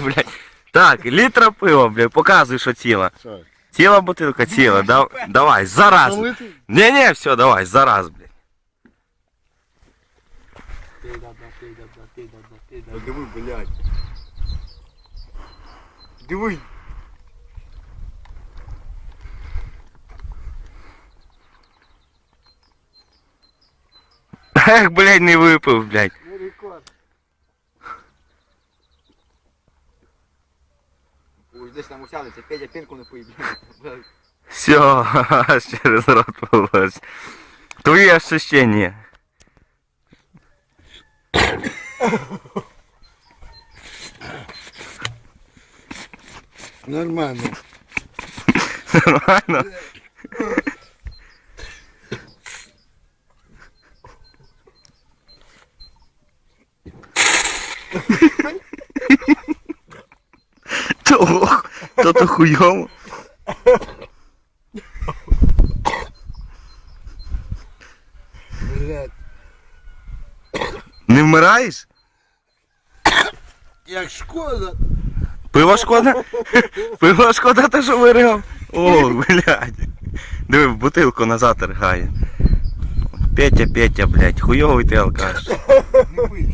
блядь. Так, літра пива, блядь, показуй, що ціла. Що? Ціла бутилка, ціла. Да, давай, зараз. Налити? Не, не, все, давай, зараз, блядь. Диви, блядь. Диви. Ех, блядь, не випив, блядь. Ой, десь там усядеться, Петя пенку не пий, блядь. Все, через рот полось. Твои ощущения. Нормально. Нормально? То, то то хуйово. Блядь. Не вмираєш? Як шкода. Пиво шкода? Пиво шкода, те, що виригав? О, блядь. Диви, в бутилку назад ригає. Петя, Петя, блядь, хуйовий ти алкаш. Не пий.